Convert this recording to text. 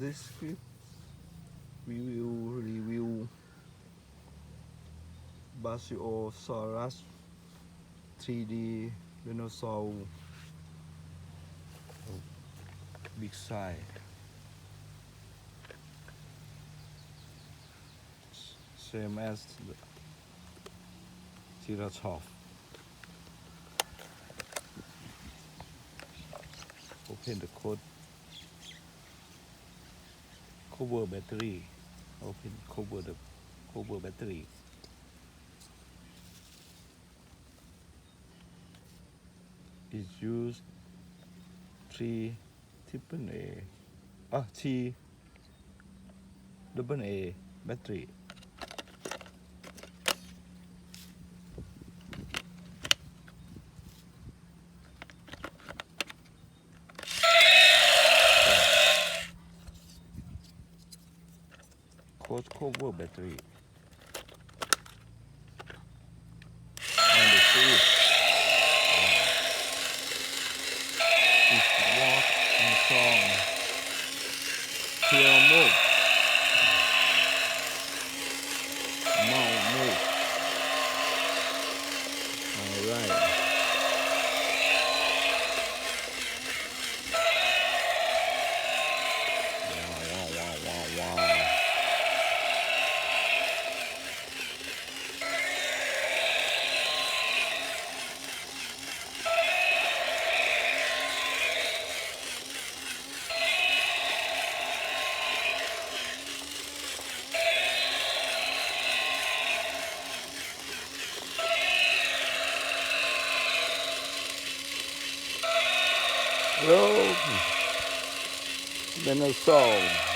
this script we will review Basiosaurus 3D dinosaur big size same as the Tiratops open the code cover battery. Open cover the cover battery. Is used three triple A. Ah T double A battery code cover Hello. Dinosaur.